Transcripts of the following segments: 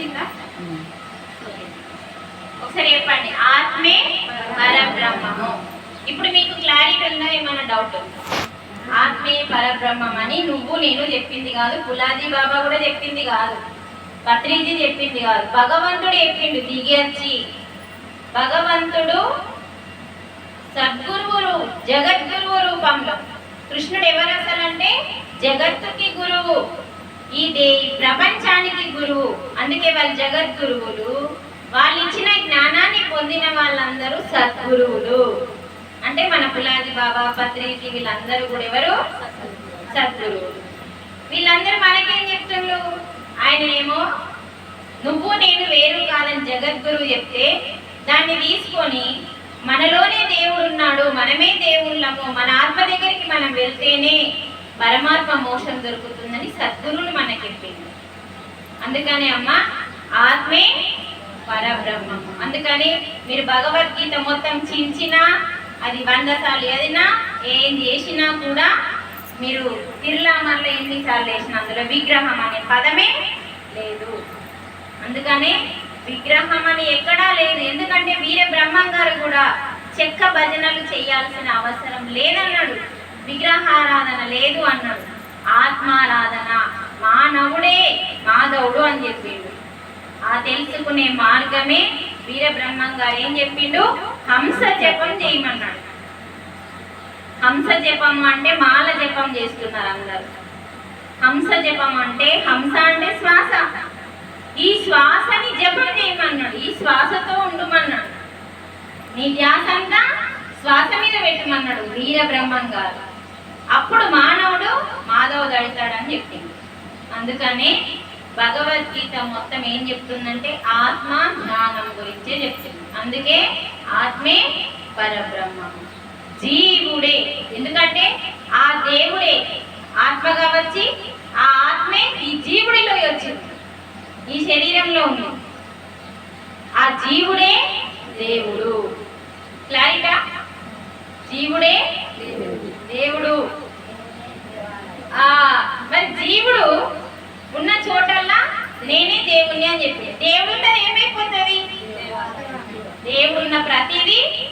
వచ్చిందా? ఒకసారి చెప్పండి. ఆత్మే పరబ్రహ్మము. ఇప్పుడు మీకు క్లారిటీ ఉందా? ఏమైనా డౌట్ ఉందా? ఆత్మే పరబ్రహ్మం అని నువ్వు నేను చెప్పింది కాదు. పులాది బాబా కూడా చెప్పింది కాదు. పత్రిజీ చెప్పింది కాదు. భగవంతుడు చెప్పిండు దిగచ్చి భగవంతుడు సద్గురువు జగద్గురువు రూపంలో. కృష్ణుడు ఎవరు అసలు అంటే? జగత్తుకి గురువు. ఈ ప్రపంచానికి గురువు. అందుకే వాళ్ళు జగద్గురువులు. వాళ్ళు ఇచ్చిన జ్ఞానాన్ని పొందిన వాళ్ళందరూ సద్గురువులు. అంటే మన పులాది బాబా పత్రికి వీళ్ళందరూ కూడా ఎవరు? సద్గురువులు. వీళ్ళందరూ మనకేం చెప్తున్నారు ఆయన ఏమో నువ్వు నేను వేరు కాదని జగద్గురువు చెప్తే దాన్ని తీసుకొని మనలోనే దేవుడున్నాడు మనమే దేవుళ్ళము మన ఆత్మ దగ్గరికి మనం వెళ్తేనే పరమాత్మ మోక్షం దొరుకుతుందని సద్గురువులు మనకి చెప్పింది అందుకని అమ్మ ఆత్మే పరబ్రహ్మం అందుకని మీరు భగవద్గీత మొత్తం చించినా అది వంద సార్లు ఏదైనా ఏం చేసినా కూడా మీరు తిరులామల్లో ఎన్నిసార్లు వేసిన అందులో విగ్రహం అనే పదమే లేదు. అందుకనే విగ్రహం అని ఎక్కడా లేదు. ఎందుకంటే వీరే బ్రహ్మం గారు కూడా చెక్క భజనలు చేయాల్సిన అవసరం లేదన్నాడు. విగ్రహారాధన లేదు అన్నాడు. ఆత్మారాధన. మానవుడే మాధవుడు అని చెప్పిండు. ఆ తెలుసుకునే మార్గమే వీరబ్రహ్మం గారు ఏం చెప్పిండు? హంస జపం చేయమన్నాడు. హంస జపం అంటే మాల జపం చేస్తున్నారు అందరు. హంస జపం అంటే హంస అంటే శ్వాస. ఈ శ్వాసని జపం చేయమన్నాడు. ఈ శ్వాసతో ఉండమన్నాడు. నీ ధ్యాస అంతా శ్వాస మీద పెట్టమన్నాడు వీరబ్రహ్మం గారు అప్పుడు మానవుడు మాధవ దడతాడని చెప్పింది అందుకనే భగవద్గీత మొత్తం ఏం చెప్తుందంటే ఆత్మ జ్ఞానం గురించే చెప్తుంది. అందుకే ఆత్మే పరబ్రహ్మ. జీవుడే. ఎందుకంటే ఆ దేవుడే ఆత్మగా వచ్చి ఆ ఆత్మే ఈ జీవుడిలో వచ్చింది ఈ శరీరంలో ఉంది. ఆ జీవుడే దేవుడు. క్లారిటా జీవుడే దేవుడు. ఆ మరి జీవుడు ఉన్న చోటల్లా నేనే దేవుణ్ణి అని చెప్పి. దేవుడు ఉన్నది ఏమైపోతుంది? దేవుడున్న ప్రతిదీ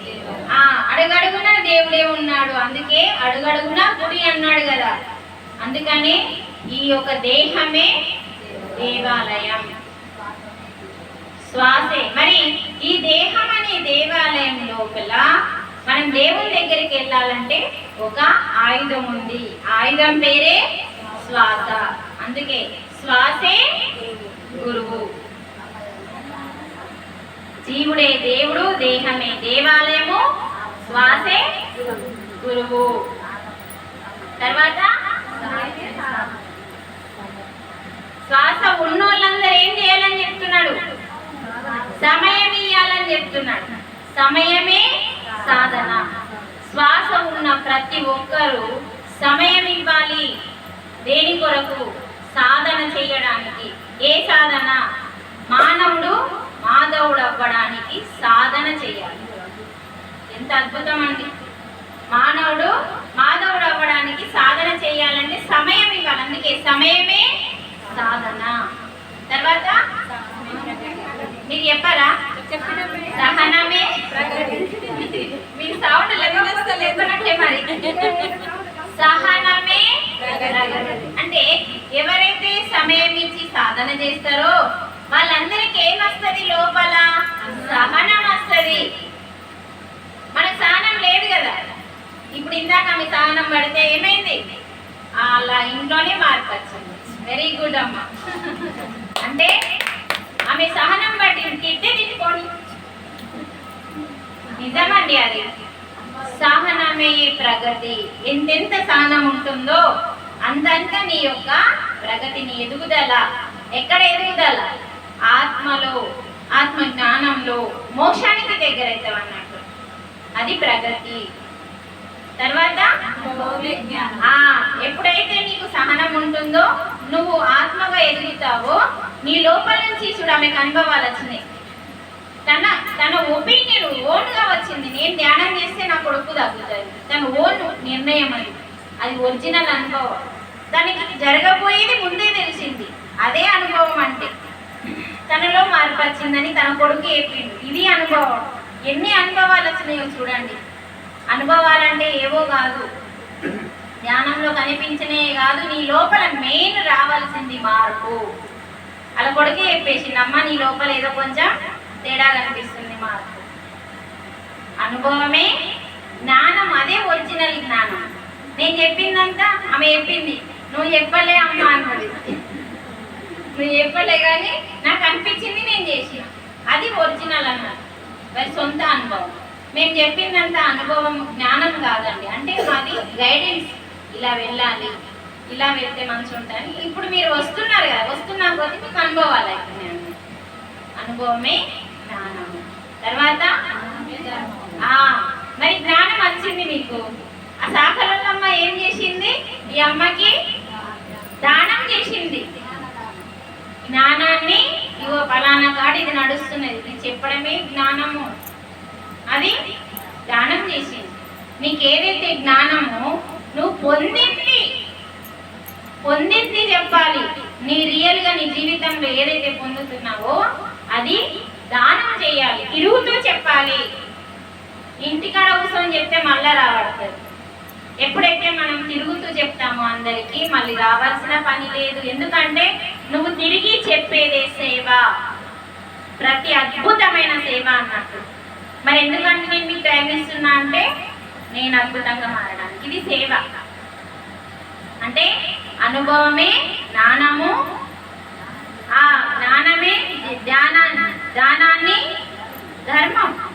ఆ అడుగడుగున దేవుడే ఉన్నాడు. అందుకే అడుగడుగున గుడి అన్నాడు కదా. అందుకని ఈ యొక్క దేహమే దేవాలయం. శ్వాసే. మరి ఈ దేహం అనే దేవాలయం లోపల మనం దేవుని దగ్గరికి వెళ్ళాలంటే ఒక ఆయుధం ఉంది. ఆయుధం పేరే శ్వాస. అందుకే శ్వాసే గురువు. జీవుడే దేవుడు దేహమే దేవాలయము శ్వాసే గురువు. తర్వాత శ్వాస ఉన్నోళ్ళందరూ ఏం చేయాలని చెప్తున్నాడు? సమయం ఇయ్యాలని చెప్తున్నాడు. సమయమే సాధన. శ్వాస ఉన్న ప్రతి ఒక్కరూ సమయం ఇవ్వాలి. దేని కొరకు? సాధన చేయడానికి. ఏ సాధన? మానవుడు మాధవుడు అవ్వడానికి సాధన చేయాలి. ఎంత అద్భుతం అండి. మానవుడు మాధవుడు అవ్వడానికి సాధన చేయాలంటే సమయం ఇవ్వాలి. అందుకే సమయమే సాధన. తర్వాత మీరు చెప్పారా? సహనమే. మీ సౌండ్ లేకపోతే మరి సహనమే అంటే ఎవరైతే సమయం ఇచ్చి సాధన చేస్తారో వాళ్ళందరికీ ఏమొస్తుంది లోపల? సహనం వస్తుంది. మనకు సహనం లేదు కదా. ఇప్పుడు ఇందాక ఆమె సహనం పడితే ఏమైంది? అలా ఇంట్లోనే మార్పు వచ్చింది. వెరీ గుడ్ అమ్మ. అంటే ఆమె సహనం బట్టి తిట్టే తిట్టుకోండి నిజమండి అది. సహనమే ప్రగతి. ఎంతెంత సహనం ఉంటుందో అంతంత నీ యొక్క ప్రగతిని ఎదుగుదల ఎక్కడ ఎదుగుదల? ఆత్మలో ఆత్మ జ్ఞానంలో మోక్షానికి దగ్గర అన్నట్టు అది ప్రగతి. తర్వాత? ఆ ఎప్పుడైతే నీకు సహనం ఉంటుందో నువ్వు ఆత్మగా ఎదుగుతావో నీ లోపల నుంచి చూడు ఆమెకు అనుభవాలు వచ్చినాయి. తన తన ఒపీనియన్ ఓన్గా వచ్చింది. నేను ధ్యానం చేస్తే నా కొడుకు తగ్గుతుంది తన ఓన్ నిర్ణయం అది. అది ఒరిజినల్ అనుభవం. దానికి జరగబోయేది ముందే తెలిసింది. అదే అనుభవం అంటే. తనలో మార్పు వచ్చిందని తన కొడుకు చెప్పిండు. ఇది అనుభవం. ఎన్ని అనుభవాలు వచ్చినాయో చూడండి. అనుభవాలంటే ఏవో కాదు. ధ్యానంలో కనిపించినే కాదు. నీ లోపల మెయిన్ రావాల్సింది మార్పు. అలా కొడుకే చెప్పేసింది అమ్మ నీ లోపల ఏదో కొంచెం తేడా కనిపిస్తుంది మాకు. అనుభవమే జ్ఞానం అదే ఒరిజినల్ జ్ఞానం. నేను చెప్పిందంతా ఆమె చెప్పింది. నువ్వు చెప్పలే అమ్మ అన్నది. నువ్వు చెప్పలే కానీ నాకు అనిపించింది నేను చేసి అది ఒరిజినల్ అన్నారు మరి సొంత అనుభవం. మేము చెప్పిందంత అనుభవం జ్ఞానం కాదండి. అంటే మాది గైడెన్స్ ఇలా వెళ్ళాలి ఇలా వెళ్తే మంచి ఉంటాయని ఇప్పుడు మీరు వస్తున్నారు కదా వస్తున్నా కొద్ది మీకు అనుభవాలు అవుతున్నాయండి అనుభవమే జ్ఞానము. తర్వాత? ఆ, మరి జ్ఞానం వచ్చింది మీకు. ఆ సాకలమ్మ ఏం చేసింది? ఈ అమ్మకి దానం చేసింది. జ్ఞానాన్ని ఇవో ఫలానా కాడు ఇది నడుస్తున్నది. ఇది చెప్పడమే జ్ఞానము. అది దానం చేసింది. నీకేదైతే జ్ఞానము జ్ఞానమో నువ్వు పొందింది పొందింది చెప్పాలి. నీ రియల్గా నీ జీవితంలో ఏదైతే పొందుతున్నావో అది దానం చేయాలి. తిరుగుతూ చెప్పాలి. ఇంటికాడ కూర్చొని చెప్తే మళ్ళా రావడతారు ఎప్పుడైతే మనం తిరుగుతూ చెప్తామో అందరికీ మళ్ళీ రావాల్సిన పని లేదు. ఎందుకంటే నువ్వు తిరిగి చెప్పేదే సేవ. ప్రతి అద్భుతమైన సేవ అన్నట్టు. మరి ఎందుకంటే నేను మీకు టైం ఇస్తున్నా అంటే నేను అద్భుతంగా మారడానికి. ఇది సేవ. అంటే అనుభవమే జ్ఞానము. ఆ జ్ఞానమే ధ్యానా జ్ఞానాన్ని ధర్మం.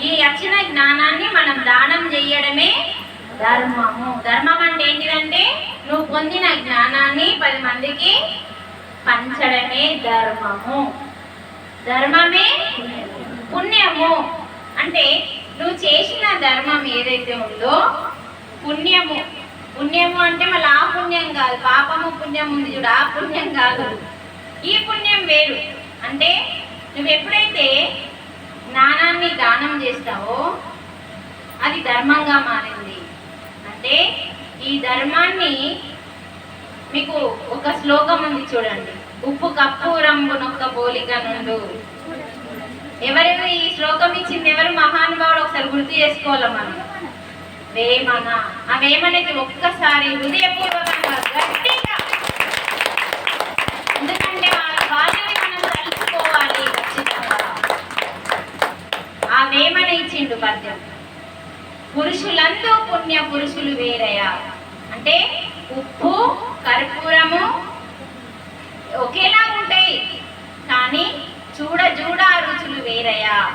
ఈ వచ్చిన జ్ఞానాన్ని మనం దానం చేయడమే ధర్మము. ధర్మం అంటే ఏంటిదంటే నువ్వు పొందిన జ్ఞానాన్ని పది మందికి పంచడమే ధర్మము. ధర్మమే పుణ్యము. అంటే నువ్వు చేసిన ధర్మం ఏదైతే ఉందో పుణ్యము. పుణ్యము అంటే మళ్ళీ ఆ పుణ్యం కాదు పాపము పుణ్యం ఉంది చూడు ఆ పుణ్యం కాదు. ఈ పుణ్యం వేరు. అంటే నువ్వు ఎప్పుడైతే జ్ఞానాన్ని దానం చేస్తావో అది ధర్మంగా మారింది. అంటే ఈ ధర్మాన్ని మీకు ఒక శ్లోకం ఉంది చూడండి. ఉప్పు కప్పు రంగు నొక్క పోలిక నుండు. ఎవరెవరు ఈ శ్లోకం ఇచ్చింది? ఎవరు మహానుభావుడు? ఒకసారి గుర్తు చేసుకోవాలి మనం? వేమన. ఆ వేమనకి ఒక్కసారి హృదయపూర్వకంగా గట్టిగా. ఎందుకంటే వా- వాళ్ళని మనం తలుచుకోవాలి ఖచ్చితంగా. ఆ వేమన ఇచ్చిండు పద్యం. పురుషులందు పుణ్య పురుషులు వేరయా అంటే ఉప్పు కర్పూరము ఒకేలా ఉంటాయి. కానీ చూడ చూడ రుచులు వేరయా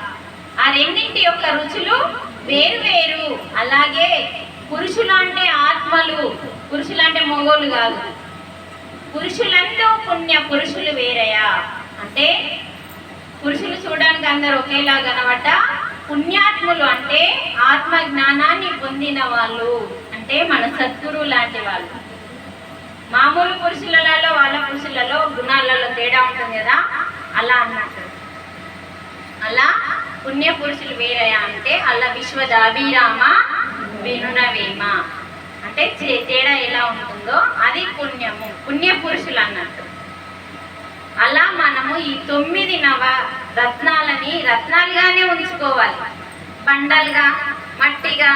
ఆ రెండింటి యొక్క రుచులు వేరు వేరు. అలాగే పురుషులు అంటే ఆత్మలు పురుషులంటే మొగోలు కాదు. పురుషులంటూ పుణ్య పురుషులు వేరయా? అంటే పురుషులు చూడడానికి అందరు ఒకేలా కనబడ్డ పుణ్యాత్ములు అంటే ఆత్మ జ్ఞానాన్ని పొందిన వాళ్ళు అంటే మన సద్గురువు లాంటి వాళ్ళు. మామూలు పురుషులలో వాళ్ళ పురుషులలో గుణాలలో తేడా ఉంటుంది కదా? అలా అన్నట్టు. అలా పుణ్య పురుషులు అంటే అలా విశ్వదాభిరామ వినునవేమ. అంటే తేడా ఎలా ఉంటుందో అది పుణ్యము. పుణ్య పురుషులు అన్నట్టు. అలా మనము ఈ తొమ్మిది నవ రత్నాలని రత్నాలుగానే ఉంచుకోవాలి. పండలుగా మట్టిగా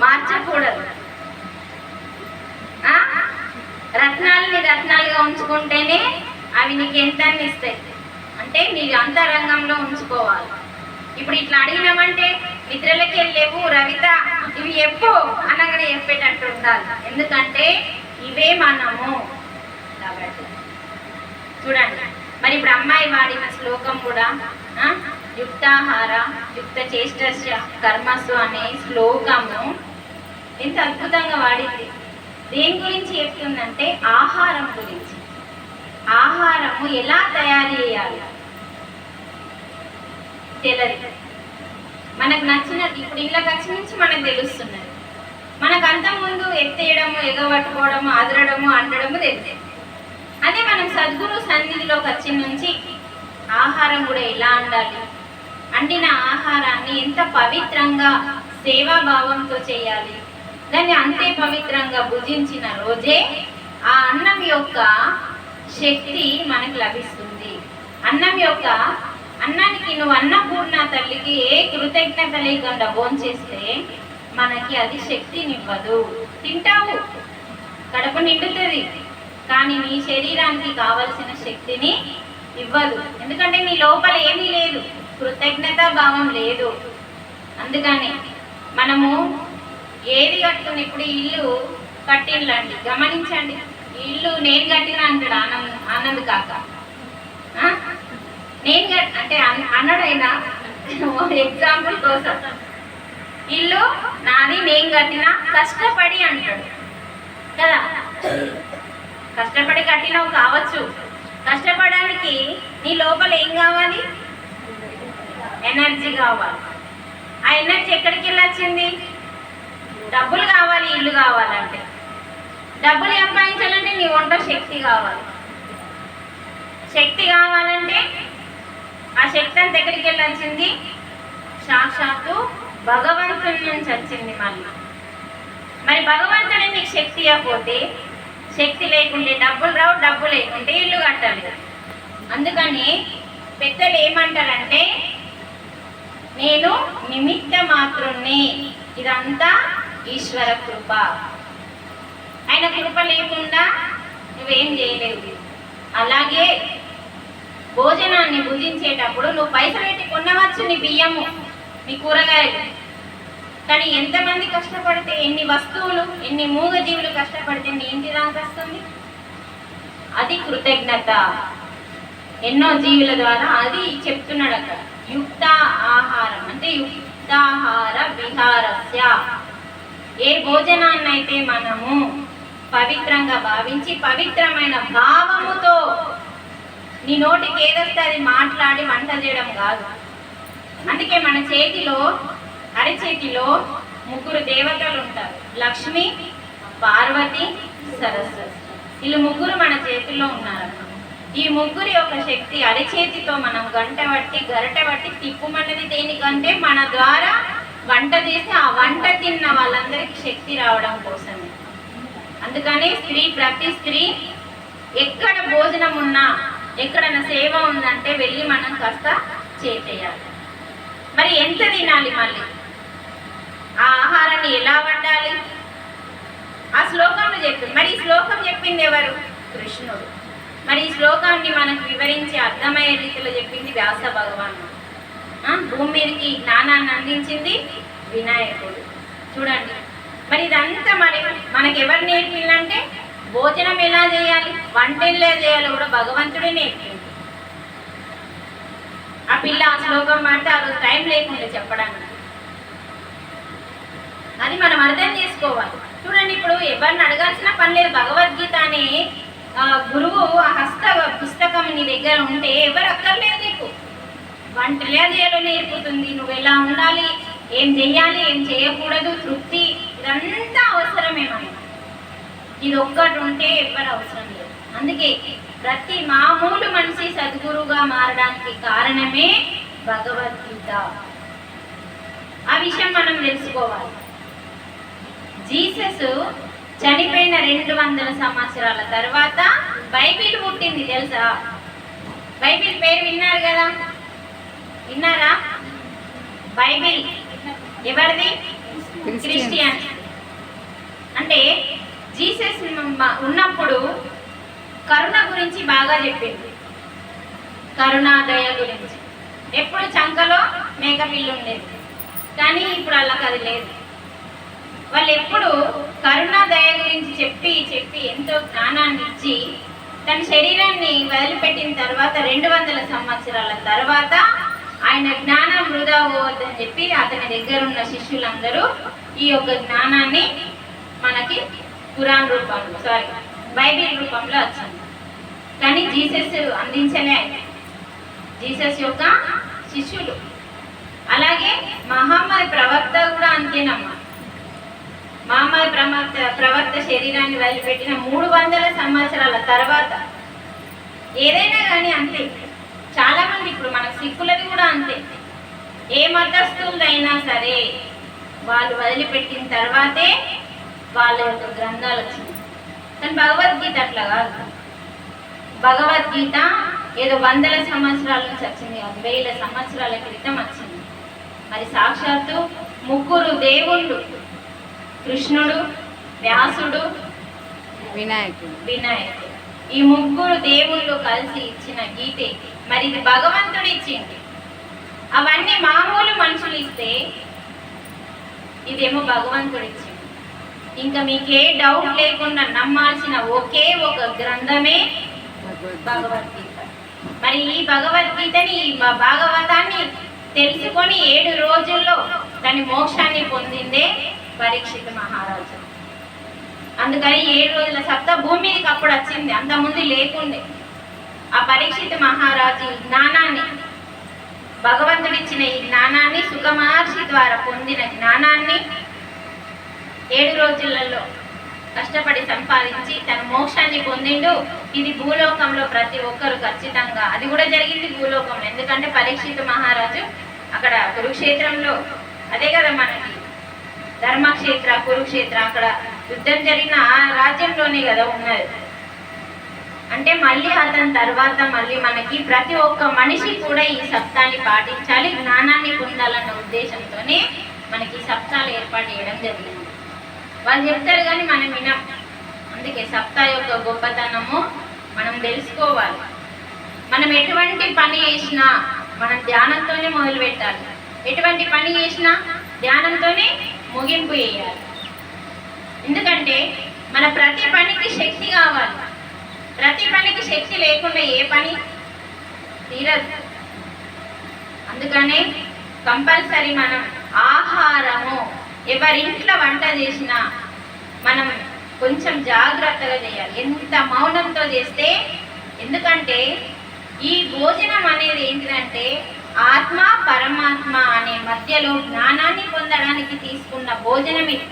మార్చకూడదు. రత్నాలని రత్నాలుగా ఉంచుకుంటేనే అవి నీకు ఎంత ఇస్తాయి అంటే నీ అంతరంగంలో ఉంచుకోవాలి. ఇప్పుడు ఇట్లా అడిగినామంటే నిద్రలకి వెళ్ళేవు రవిత ఇవి ఎప్పు అనగానే చెప్పేటట్టు ఉండాలి. ఎందుకంటే ఇవే మనము. కాబట్టి చూడండి. మరి ఇప్పుడు అమ్మాయి వాడిన శ్లోకం కూడా యుక్తాహార యుక్త చేష్టస్య కర్మస్సు అనే శ్లోకము ఎంత అద్భుతంగా వాడింది. దేని గురించి చెప్తుందంటే ఆహారం గురించి. ఆహారము ఎలా తయారు చేయాలి? టైలరింగ్ మనకు నచ్చినట్టు ఇప్పుడు ఇళ్ళ ఖర్చు నుంచి మనకు తెలుస్తున్నది. మనకు అంతకుముందు ఎత్తేయడము ఎగబట్టుకోవడము అదరడము అండడము తెలిసేది అదే మనం సద్గురు సన్నిధిలోకి వచ్చిన నుంచి ఆహారం కూడా ఎలా అండాలి? అండిన ఆహారాన్ని ఎంత పవిత్రంగా సేవాభావంతో చేయాలి? దాన్ని అంతే పవిత్రంగా భుజించిన రోజే ఆ అన్నం యొక్క శక్తి మనకు లభిస్తుంది. అన్నం యొక్క అన్నానికి నువ్వు అన్నపూర్ణ తల్లికి ఏ కృతజ్ఞత లేకుండా భోంచేస్తే మనకి అది శక్తినివ్వదు. తింటావు. కడుపు నిండుతుంది. కానీ నీ శరీరానికి కావలసిన శక్తిని ఇవ్వదు. ఎందుకంటే నీ లోపల ఏమీ లేదు. కృతజ్ఞత భావం లేదు. అందుకని మనము ఏది కట్టుకుని ఇప్పుడు ఇల్లు కట్టిల్లండి. గమనించండి. ఇల్లు నేను కట్టిన అంటాడు ఆనంద్ ఆనంద్ కాక. నేను అంటే అన్- ఎగ్జాంపుల్ కోసం. ఇల్లు నాది నేను కట్టిన కష్టపడి అంటాడు. కదా? కష్టపడి కట్టినవి కావచ్చు. కష్టపడడానికి నీ లోపల ఏం కావాలి? ఎనర్జీ కావాలి. ఆ ఎనర్జీ ఎక్కడికి వెళ్ళొచ్చింది? డబ్బులు కావాలి ఇల్లు కావాలంటే. డబ్బులు సంపాదించాలంటే నీ వంట శక్తి కావాలి. శక్తి కావాలంటే ఆ శక్తి అంత ఎక్కడికి వెళ్ళొచ్చింది సాక్షాత్తు భగవంతుని నుంచి వచ్చింది మళ్ళీ. మరి భగవంతుడే నీకు శక్తి ఇవ్వకపోతే శక్తి లేకుంటే డబ్బులు రావు డబ్బు లేకుంటే ఇల్లు కట్టాలి అందుకని పెద్దలు ఏమంటారంటే నేను నిమిత్త మాత్రుణ్ణి ఇదంతా ఈశ్వర కృప. ఆయన కృప లేకుండా నువ్వేం చేయలేవు. అలాగే భోజనాన్ని భుజించేటప్పుడు నువ్వు పైసలు పెట్టి కొనవచ్చు నీ బియ్యము నీ కూరగాయలు. కానీ ఎంతమంది కష్టపడితే ఎన్ని వస్తువులు ఎన్ని మూగజీవులు కష్టపడితే నీ ఇంటి దాకా వస్తుంది అది కృతజ్ఞత. ఎన్నో జీవుల ద్వారా అది చెప్తున్నాడు అక్కడ యుక్త ఆహారం అంటే యుక్తాహార విహారస్య. ఏ భోజనాన్నైతే మనము పవిత్రంగా భావించి పవిత్రమైన భావముతో నీ నోటికి ఏదొస్తే అది మాట్లాడి వంట చేయడం కాదు. అందుకే మన చేతిలో అరచేతిలో ముగ్గురు దేవతలు ఉంటారు. లక్ష్మి పార్వతి సరస్వతి. వీళ్ళు ముగ్గురు మన చేతిలో ఉన్నారు ఈ ముగ్గురి యొక్క శక్తి అరచేతితో మనం గంట పట్టి గరట పట్టి తిప్పుమన్నది దేనికంటే మన ద్వారా వంట చేసి ఆ వంట తిన్న వాళ్ళందరికీ శక్తి రావడం కోసమే. అందుకని స్త్రీ ప్రతి స్త్రీ ఎక్కడ భోజనం ఉన్నా ఎక్కడైనా సేవ ఉందంటే వెళ్ళి మనం కాస్త చేసేయాలి. మరి ఎంత తినాలి మళ్ళీ? ఆ ఆహారాన్ని ఎలా వండాలి? ఆ శ్లోకంలో చెప్పింది. మరి ఈ శ్లోకం చెప్పింది ఎవరు? కృష్ణుడు. మరి ఈ శ్లోకాన్ని మనకు వివరించి అర్థమయ్యే రీతిలో చెప్పింది వ్యాస భగవాను భూమి మీదకి జ్ఞానాన్ని అందించింది వినాయకుడు. చూడండి. మరి ఇదంతా మరి మనకి ఎవరు నేర్పిందంటే భోజనం ఎలా చేయాలి? వంటిల్లే చేయాలో కూడా భగవంతుడే నేర్పింది ఆ పిల్ల ఆ శ్లోకం మాట ఆ రోజు టైం లేకుండా చెప్పడానికి. అది మనం అర్థం చేసుకోవాలి. చూడండి ఇప్పుడు ఎవరిని అడగాల్సిన పని లేదు. భగవద్గీత అనే గురువు ఆ హస్త పుస్తకం నీ దగ్గర ఉంటే ఎవరు అక్కర్లేదు నీకు. వంటలే చేయాలో నేర్పుతుంది. నువ్వు ఎలా ఉండాలి? ఏం చెయ్యాలి? ఏం చేయకూడదు? తృప్తి? ఇదంతా అవసరమే మనకి ఇది ఒక్కటి ఉంటే ఎవ్వరు అవసరం లేదు. అందుకే ప్రతి మామూలు మనిషి సద్గురుగా మారడానికి కారణమే భగవద్గీత. ఆ విషయం మనం తెలుసుకోవాలి. జీసస్ చనిపోయిన రెండు వందల సంవత్సరాల తర్వాత బైబిల్ పుట్టింది తెలుసా? బైబిల్ పేరు విన్నారు కదా? విన్నారా? బైబిల్ ఎవరిది? క్రిస్టియన్ అంటే జీసస్ ఉన్నప్పుడు కరుణ గురించి బాగా చెప్పింది. కరుణాదయ గురించి. ఎప్పుడు చంకలో మేకపిల్లు ఉండేది. కానీ ఇప్పుడు అలా అది లేదు. వాళ్ళు ఎప్పుడు కరుణాదయ గురించి చెప్పి చెప్పి ఎంతో జ్ఞానాన్ని ఇచ్చి తన శరీరాన్ని వదిలిపెట్టిన తర్వాత రెండు వందల సంవత్సరాల తర్వాత ఆయన జ్ఞానం వృధా పోవద్దని చెప్పి అతని దగ్గర ఉన్న శిష్యులందరూ ఈ యొక్క జ్ఞానాన్ని మనకి పురాణ రూపంలో సారీ బైబిల్ రూపంలో వచ్చింది. కానీ జీసస్ అందించలే జీసస్ యొక్క శిష్యులు. అలాగే మహమ్మద్ ప్రవక్త కూడా అంతేనమ్మా. మహమ్మద్ ప్రవక్త ప్రవక్త శరీరాన్ని వదిలిపెట్టిన మూడు వందల సంవత్సరాల తర్వాత ఏదైనా కానీ అంతే. చాలా మంది ఇప్పుడు మన సిక్కులది కూడా అంతే. ఏ మతస్థులైనా సరే వాళ్ళు వదిలిపెట్టిన తర్వాతే వాళ్ళ యొక్క గ్రంథాలు వచ్చింది కానీ భగవద్గీత అట్లా కాదు. భగవద్గీత ఏదో వందల సంవత్సరాల నుంచి వచ్చింది కాదు వేల సంవత్సరాల క్రితం వచ్చింది. మరి సాక్షాత్తు ముగ్గురు దేవుళ్ళు. కృష్ణుడు వ్యాసుడు వినాయకుడు. వినాయకుడు. ఈ ముగ్గురు దేవుళ్ళు కలిసి ఇచ్చిన గీతే. మరి ఇది భగవంతుడు ఇచ్చింది. అవన్నీ మామూలు మనుషులు ఇస్తే ఇదేమో భగవంతుడు ఇచ్చింది. ఇంకా మీకే డౌట్ లేకుండా నమ్మాల్సిన ఒకే ఒక గ్రంథమే భగవద్గీత. మరి ఈ భగవద్గీతని మా భాగవతాన్ని తెలుసుకొని ఏడు రోజుల్లో దాని మోక్షాన్ని పొందిందే పరీక్షిత మహారాజు. అందుకని ఏడు రోజుల సప్త భూమికి అప్పుడు వచ్చింది అంత ముందు లేకుండే. ఆ పరీక్షిత మహారాజు జ్ఞానాన్ని భగవంతుడిచ్చిన ఈ జ్ఞానాన్ని సుఖమహర్షి ద్వారా పొందిన జ్ఞానాన్ని ఏడు రోజులలో కష్టపడి సంపాదించి తన మోక్షాన్ని పొందిండు. ఇది భూలోకంలో ప్రతి ఒక్కరు ఖచ్చితంగా. అది కూడా జరిగింది భూలోకంలో. ఎందుకంటే పరీక్షిత మహారాజు అక్కడ కురుక్షేత్రంలో అదే కదా మనకి ధర్మక్షేత్ర కురుక్షేత్ర అక్కడ యుద్ధం జరిగిన ఆ రాజ్యంలోనే కదా ఉన్నది అంటే మళ్ళీ అతని తర్వాత మళ్ళీ మనకి ప్రతి ఒక్క మనిషి కూడా ఈ సప్తాన్ని పాటించాలి. జ్ఞానాన్ని పొందాలన్న ఉద్దేశంతోనే మనకి సప్తాలు ఏర్పాటు చేయడం జరిగింది. వాళ్ళు చెప్తారు కానీ మనం వినం. అందుకే సప్తా యొక్క గొప్పతనము మనం తెలుసుకోవాలి. మనం ఎటువంటి పని చేసినా మనం ధ్యానంతోనే మొదలు పెట్టాలి. ఎటువంటి పని చేసినా ధ్యానంతోనే ముగింపు చేయాలి. ఎందుకంటే మన ప్రతి పనికి శక్తి కావాలి. ప్రతి పనికి శక్తి లేకుండా ఏ పని తీరదు. అందుకనే కంపల్సరీ మనం ఆహారము ఎవరింట్లో వంట చేసినా మనం కొంచెం జాగ్రత్తగా చేయాలి. ఎంత మౌనంతో చేస్తే ఎందుకంటే ఈ భోజనం అనేది ఏంటిదంటే ఆత్మ పరమాత్మ అనే మధ్యలో జ్ఞానాన్ని పొందడానికి తీసుకున్న భోజనం ఇది.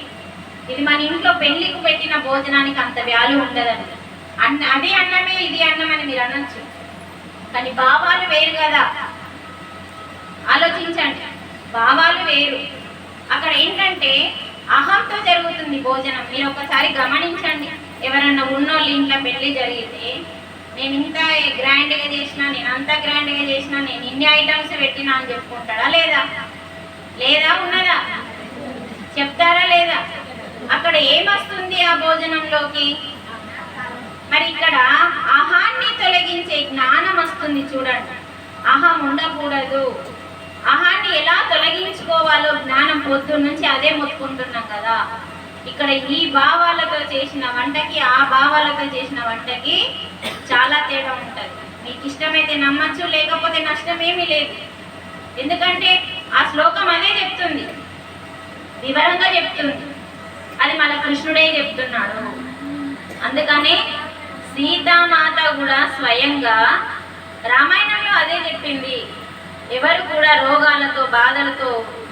ఇది మన ఇంట్లో పెళ్ళికి పెట్టిన భోజనానికి అంత వాల్యూ ఉండదండి. అన్న అదే అన్నమే ఇది అన్నం అని మీరు అనొచ్చు. కానీ భావాలు వేరు కదా. ఆలోచించండి. భావాలు వేరు. అక్కడ ఏంటంటే అహంతో జరుగుతుంది భోజనం. మీరు ఒకసారి గమనించండి. ఎవరన్నా ఉన్నోళ్ళు ఇంట్లో పెళ్ళి జరిగితే నేను ఇంత గ్రాండ్గా చేసినా నేను అంత గ్రాండ్గా చేసినా నేను ఇన్ని ఐటమ్స్ పెట్టినా అని చెప్పుకుంటాడా లేదా? లేదా ఉన్నదా? చెప్తారా లేదా? అక్కడ ఏమొస్తుంది ఆ భోజనంలోకి? మరి ఇక్కడ అహాన్ని తొలగించే జ్ఞానం వస్తుంది చూడండి. అహం ఉండకూడదు. అహాన్ని ఎలా తొలగించుకోవాలో జ్ఞానం పొద్దున్న నుంచి అదే మొత్తుకుంటున్నాం కదా. ఇక్కడ ఈ భావాలతో చేసిన వంటకి ఆ భావాలతో చేసిన వంటకి చాలా తేడా ఉంటుంది. మీకు ఇష్టమైతే నమ్మచ్చు లేకపోతే నష్టం ఏమీ లేదు. ఎందుకంటే ఆ శ్లోకం అదే చెప్తుంది. వివరంగా చెప్తుంది. అది మన కృష్ణుడే చెప్తున్నాడు. అందుకనే సీతామాత కూడా స్వయంగా రామాయణంలో అదే చెప్పింది. ఎవరు కూడా రోగాలతో బాధలతో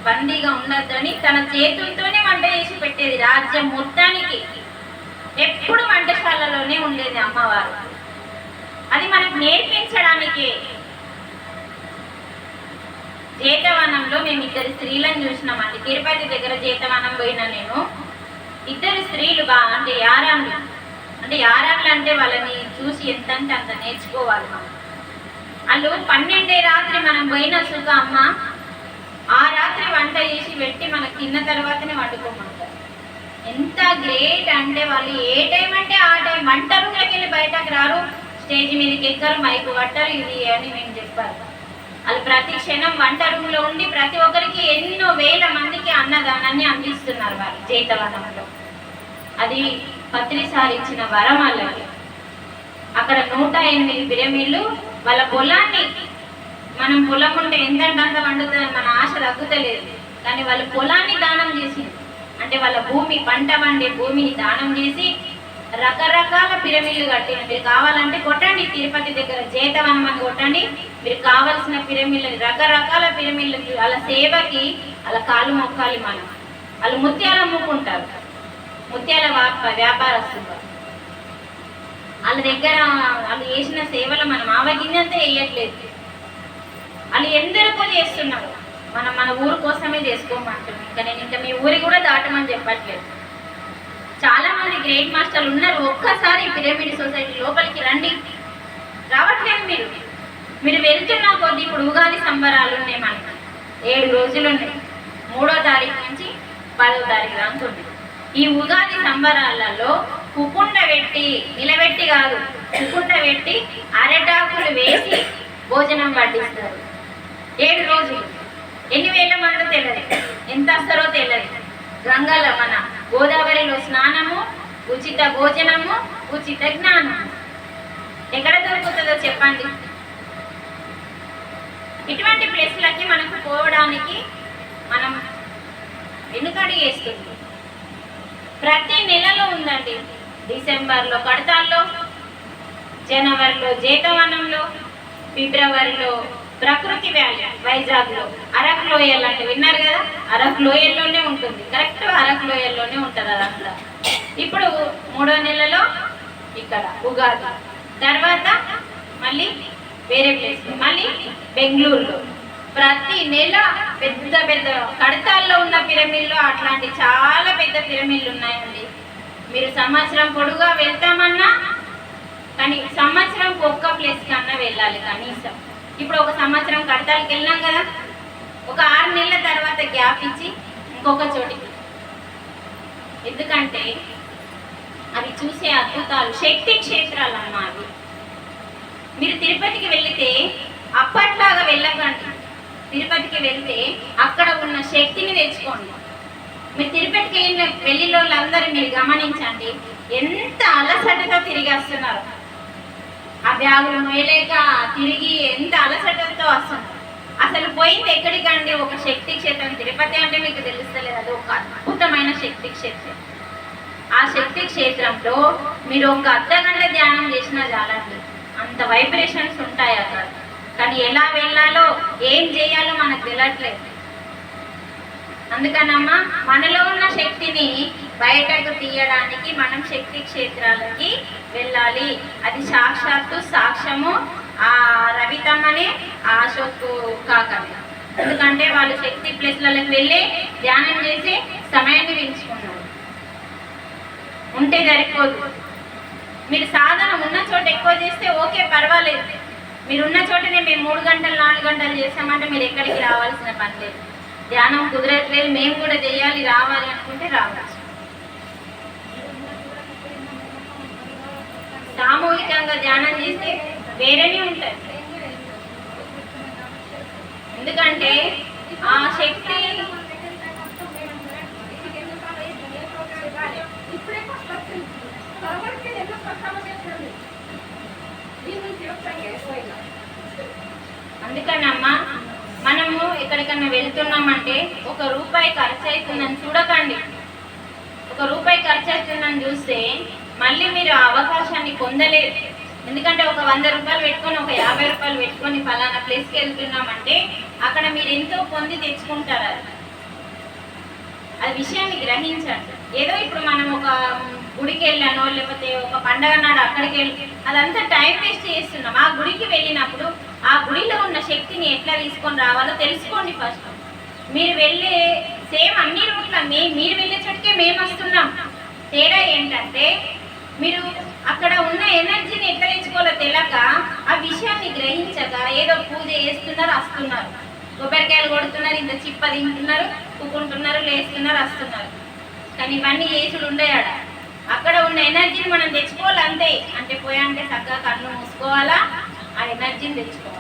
బందీగా ఉండొద్దని తన చేతులతోనే వంట చేసి పెట్టేది రాజ్యం మొత్తానికి. ఎప్పుడు వంటశాలలోనే ఉండేది అమ్మవారు. అది మనకు నేర్పించడానికే. జేతవనంలో మేము ఇద్దరు స్త్రీలను చూసినామండి తిరుపతి దగ్గర జేతవనం పోయినా నేను. ఇద్దరు స్త్రీలు బా అంటే యారాన్లు. అంటే యారాన్లు అంటే వాళ్ళని చూసి ఎంత అంటే అంత నేర్చుకోవాలి మనం. వాళ్ళు పన్నెండే రాత్రి మనం పోయిన సుఖ అమ్మ ఆ రాత్రి వంట చేసి పెట్టి మనకు తిన్న తర్వాతనే వండుకోమంటారు ఎంత గ్రేట్ అంటే వాళ్ళు ఏ టైం అంటే ఆ టైం. వంట రూమ్లోకి వెళ్ళి బయటకు రారు. స్టేజ్ మీదకి ఎక్కరు మైకు పట్టరు ఇది అని మేము చెప్పారు వాళ్ళు ప్రతి క్షణం వంట రూమ్లో ఉండి ప్రతి ఒక్కరికి ఎన్నో వేల మందికి అన్నదానాన్ని అందిస్తున్నారు వాళ్ళు జీతవనంలో అది పత్రిసారి ఇచ్చిన వరం వాళ్ళకి. అక్కడ నూట ఎనిమిది పిరమిడ్లు వాళ్ళ పొలాన్ని మనం పొలం ఉంటే ఎంతంటే అంత వండుతుంది మన ఆశ తగ్గుతలేదు. కానీ వాళ్ళ పొలాన్ని దానం చేసింది. అంటే వాళ్ళ భూమి పంట పండే భూమిని దానం చేసి రకరకాల పిరమిడ్లు కట్టిన మీరు కావాలంటే కొట్టండి తిరుపతి దగ్గర జేతవనం అని కొట్టండి. మీరు కావలసిన పిరమిడ్లు రకరకాల పిరమిడ్లు వాళ్ళ సేవకి వాళ్ళ కాలు మొక్కాలి మనం. వాళ్ళు ముత్యాలు అమ్ముకుంటారు. ముత్యాల వ్యాప- వ్యాపారస్తులు. వాళ్ళ దగ్గర వాళ్ళు చేసిన సేవలు మనం ఆవగింజంతా వేయట్లేదు. వాళ్ళు ఎందరికో చేస్తున్నారు. మనం మన ఊరు కోసమే చేసుకోమంటున్నాం ఇంకా నేను ఇంకా మీ ఊరి కూడా దాటమని చెప్పట్లేదు. చాలా మంది గ్రేట్ మాస్టర్లు ఉన్నారు. ఒక్కసారి పిరమిడ్ సొసైటీ లోపలికి రండి. రావట్లేదు మీరు. మీరు వెళ్తున్న కొద్ది ఇప్పుడు ఉగాది సంబరాలు ఉన్నాయి మనకి. ఏడు రోజులు ఉన్నాయి. మూడో తారీఖు నుంచి పదో తారీఖు దాకా ఉంది. ఈ ఉగాది సంబరాలలో కుకుండ పెట్టి నిలబెట్టి కాదు కుకుండ పెట్టి అరటాకులు వేసి భోజనం పండిస్తారు ఏడు రోజులు. ఎన్ని వేల మందో తెలియదు ఎంత వస్తారో తెలియదు గంగల మన గోదావరిలో స్నానము ఉచిత భోజనము ఉచిత జ్ఞానము. ఎక్కడ దొరుకుతుందో చెప్పండి. ఇటువంటి ప్లేస్లకి మనకు పోవడానికి మనం వెనుకడి వేస్తుంది. ప్రతి నెలలో ఉందండి. డిసెంబర్లో కడతాల్లో? జనవరిలో జీతవనంలో? ఫిబ్రవరిలో ప్రకృతి వ్యాలీ వైజాగ్లో. అరకు లోయలు అంటే విన్నారు కదా? అరకు లోయల్లోనే ఉంటుంది. కరెక్ట్ అరకు లోయల్లోనే ఉంటుంది అదంతా. ఇప్పుడు మూడో నెలలో ఇక్కడ ఉగాది. తర్వాత మళ్ళీ వేరే ప్లేస్ మళ్ళీ బెంగళూరులో. ప్రతి నెల పెద్ద పెద్ద కడతాల్లో ఉన్న పిరమిడ్లు అట్లాంటి చాలా పెద్ద పిరమిడ్లు ఉన్నాయండి. మీరు సంవత్సరం పొడుగా వెళ్తామన్నా కానీ సంవత్సరం ఒక్క ప్లేస్ కన్నా వెళ్ళాలి కనీసం. ఇప్పుడు ఒక సంవత్సరం కడతాలకు వెళ్ళినాం కదా. ఒక ఆరు నెలల తర్వాత గ్యాప్ ఇచ్చి ఇంకొక చోటికి. ఎందుకంటే అది చూసే అద్భుతాలు శక్తి క్షేత్రాలు అమ్మా అవి. మీరు తిరుపతికి వెళితే అప్పట్లాగా వెళ్ళకండి. తిరుపతికి వెళ్తే అక్కడ ఉన్న శక్తిని తెచ్చుకోండి. మీరు తిరుపతికి వెళ్ళిన వెళ్ళిన వాళ్ళందరూ మీరు గమనించండి ఎంత అలసటతో తిరిగి వస్తున్నారు. ఆ బ్యాగులు మోయలేక తిరిగి ఎంత అలసటతో వస్తున్నారు. అసలు పోయింది ఎక్కడికండి? ఒక శక్తి క్షేత్రం. తిరుపతి అంటే మీకు తెలుస్తలేదు అది ఒక అద్భుతమైన శక్తి క్షేత్రం. ఆ శక్తి క్షేత్రంలో మీరు ఒక అర్ధ గంట ధ్యానం చేసినా చాలండి. అంత వైబ్రేషన్స్ ఉంటాయి అక్కడ. కానీ ఎలా వెళ్ళాలో ఏం చేయాలో మనకు తెలియట్లేదు. అందుకనమ్మా మనలో ఉన్న శక్తిని బయటకు తీయడానికి మనం శక్తి క్షేత్రాలకి వెళ్ళాలి. అది సాక్షాత్తు సాక్ష్యము ఆ రవితమ్మనే ఆ అశోక్ కాక ఎందుకంటే వాళ్ళు శక్తి ప్లేస్లకు వెళ్ళి ధ్యానం చేసి సమయాన్ని పెంచుకున్నారు. ఉంటే సరిపోదు. మీరు సాధన ఉన్న చోట ఎక్కువ చేస్తే ఓకే పర్వాలేదు. మీరు ఉన్న చోటనే మేము మూడు గంటలు నాలుగు గంటలు చేసామంటే మీరు ఎక్కడికి రావాల్సిన పని లేదు. ధ్యానం కుదరట్లేదు మేము కూడా చేయాలి రావాలి అనుకుంటే రావచ్చు సామూహికంగా ధ్యానం చేస్తే వేరేనే ఉంటుంది ఎందుకంటే ఆ శక్తి అందుకనమ్మా మనము ఎక్కడికన్నా వెళ్తున్నామంటే ఒక రూపాయి ఖర్చు అవుతుందని చూడకండి. ఒక రూపాయి ఖర్చు అవుతుందని చూస్తే మళ్ళీ మీరు ఆ అవకాశాన్ని పొందలేరు. ఎందుకంటే ఒక వంద రూపాయలు పెట్టుకొని ఒక యాభై రూపాయలు పెట్టుకొని ఫలానా ప్లేస్కి వెళ్తున్నామంటే అక్కడ మీరు ఎంతో పొంది తెచ్చుకుంటారు అది. అది విషయాన్ని గ్రహించండి. ఏదో ఇప్పుడు మనం ఒక గుడికి వెళ్ళానో లేకపోతే ఒక పండగ నాడు అక్కడికి వెళ్ళి అదంతా టైం వేస్ట్ చేస్తున్నాం. ఆ గుడికి వెళ్ళినప్పుడు ఆ గుడిలో ఉన్న శక్తిని ఎట్లా తీసుకొని రావాలో తెలుసుకోండి ఫస్ట్. మీరు వెళ్ళే సేమ్ అన్ని రూట్ల మే మీరు వెళ్ళే చోటుకే మేము వస్తున్నాం. తేడా ఏంటంటే మీరు అక్కడ ఉన్న ఎనర్జీని ఎట్లా తెచ్చుకోవాలో తెలియక ఆ విషయాన్ని గ్రహించక ఏదో పూజ చేస్తున్నారు వస్తున్నారు. కొబ్బరికాయలు కొడుతున్నారు ఇంత చిప్ప తింటున్నారు కూకుంటున్నారు లేస్తున్నారు వస్తున్నారు. కానీ ఇవన్నీ చేసుడు ఉండేయాడ అక్కడ ఉన్న ఎనర్జీని మనం తెచ్చుకోవాలి అంతే అంటే చక్కగా కన్ను మూసుకోవాలా? ఆ ఎనర్జీని తెచ్చుకోవాలి.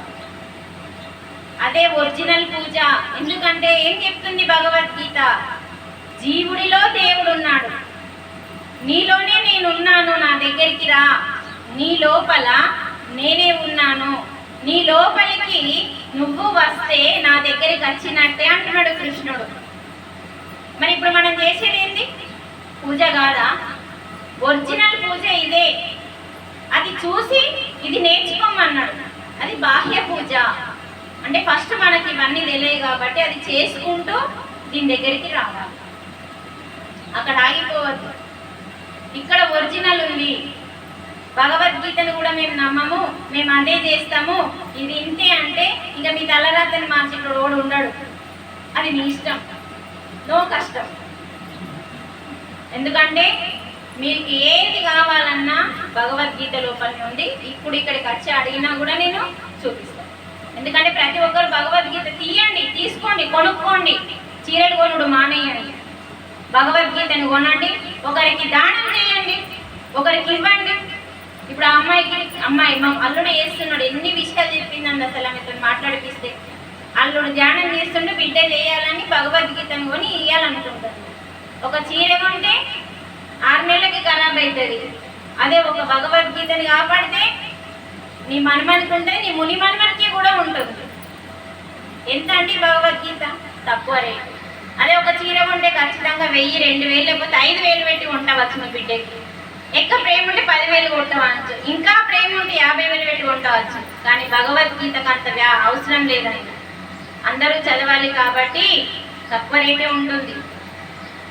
అదే ఒరిజినల్ పూజ. ఎందుకంటే ఏం చెప్తుంది భగవద్గీత? జీవుడిలో దేవుడు ఉన్నాడు నీలోనే నేను ఉన్నాను నా దగ్గరికి రా. నీ లోపల నేనే ఉన్నాను. నీ లోపలికి నువ్వు వస్తే నా దగ్గరికి వచ్చినట్టే అంటున్నాడు కృష్ణుడు. మరి ఇప్పుడు మనం చేసేది ఏంటి పూజ కాదా? ఒరిజినల్ పూజ ఇదే. చూసి ఇది నేర్చుకోమన్నాడు. అది బాహ్య పూజ. అంటే ఫస్ట్ మనకి ఇవన్నీ తెలియదు కాబట్టి అది చేసుకుంటూ దీని దగ్గరికి రావాలి. అక్కడ ఆగిపోవద్దు. ఇక్కడ ఒరిజినల్ ఉంది. భగవద్గీతను కూడా మేము నమ్మము మేము అదే చేస్తాము. ఇది ఇంతే అంటే ఇంకా మీ తలరాతని మార్చేటోడు రోడ్ ఉండడు. అది నీ ఇష్టం. నో కష్టం. ఎందుకంటే మీకు ఏది కావాలన్నా భగవద్గీత లోపల నుండి ఇప్పుడు ఇక్కడికి వచ్చి అడిగినా కూడా నేను చూపిస్తాను. ఎందుకంటే ప్రతి ఒక్కరు భగవద్గీత తీయండి తీసుకోండి కొనుక్కోండి. చీరలు కొనుడు మానేయండి. భగవద్గీతను కొనండి. ఒకరికి దానం చేయండి. ఒకరికి ఇవ్వండి. ఇప్పుడు ఆ అమ్మాయికి అమ్మాయి మా అల్లుడు వేస్తున్నాడు ఎన్ని విషయాలు చెప్పిందండి అసలు ఆమెతో మాట్లాడిపిస్తే. అల్లుడు ధ్యానం చేస్తుంటే బిడ్డ చేయాలని భగవద్గీతను కొని ఇవ్వాలనుకుంటాను ఒక చీర కొంటే ఆరు నెలలకి ఖరాబ్ అవుతుంది అదే ఒక భగవద్గీతని కాపాడితే నీ మనమనికి ఉంటే నీ ముని మనమనికి కూడా ఉంటుంది. ఎంత అండి భగవద్గీత? తక్కువ రేటు. అదే ఒక చీర ఉంటే ఖచ్చితంగా వెయ్యి రెండు వేలు లేకపోతే ఐదు వేలు పెట్టి ఉండవచ్చు మీ బిడ్డకి. ఎక్కువ ప్రేమ ఉంటే పదివేలు కొట్టవచ్చు ఇంకా ప్రేమ ఉంటే యాభై వేలు పెట్టి కొట్టవచ్చు కానీ భగవద్గీతకు అంత అవసరం లేదండి. అందరూ చదవాలి కాబట్టి తక్కువ రేటే ఉంటుంది.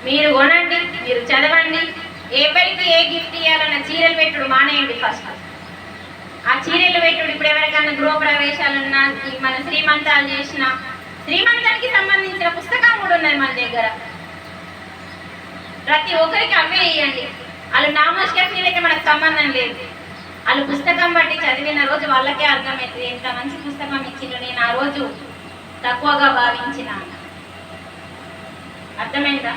మీరు కొనండి మీరు చదవండి. ఎవరికి ఏ గిఫ్ట్ ఇవ్వాలన్న చీరలు పెట్టుడు మానేయండి ఫస్ట్ ఆ చీరలు పెట్టుడు ఇప్పుడు ఎవరికైనా గృహప్రవేశాలున్నా ఈ మన శ్రీమంతాలు చేసిన శ్రీమంతానికి సంబంధించిన పుస్తకం కూడా ఉన్నది మన దగ్గర. ప్రతి ఒక్కరికి అవే ఇవ్వండి వాళ్ళు నామోష్కర్షీలు మనకు సంబంధం లేదు. వాళ్ళు పుస్తకం బట్టి చదివిన రోజు వాళ్ళకే అర్థమవుతుంది ఎంత మంచి పుస్తకం ఇచ్చిండ్రు నేను ఆ రోజు తక్కువగా భావించిన. అర్థమైందా?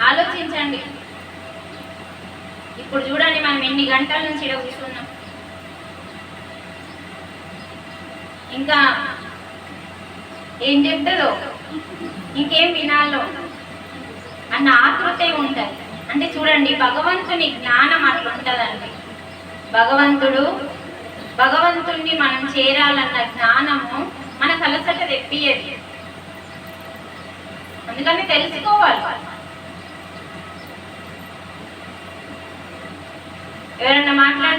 ఆలోచించండి. ఇప్పుడు చూడండి మనం ఎన్ని గంటల నుంచి ఇక్కడ కూర్చున్నాం. ఇంకా ఏం చెప్తుందో? ఇంకేం వినాలో? అన్న ఆకృతే ఉంటుంది. అంటే చూడండి భగవంతుని జ్ఞానం అట్లా ఉంటుందండి. భగవంతుడు భగవంతుణ్ణి మనం చేరాలన్న జ్ఞానము మనకు అలసట తెప్పియదు అందుకని తెలుసుకోవాలి. ఎవరన్నా మాట్లాడ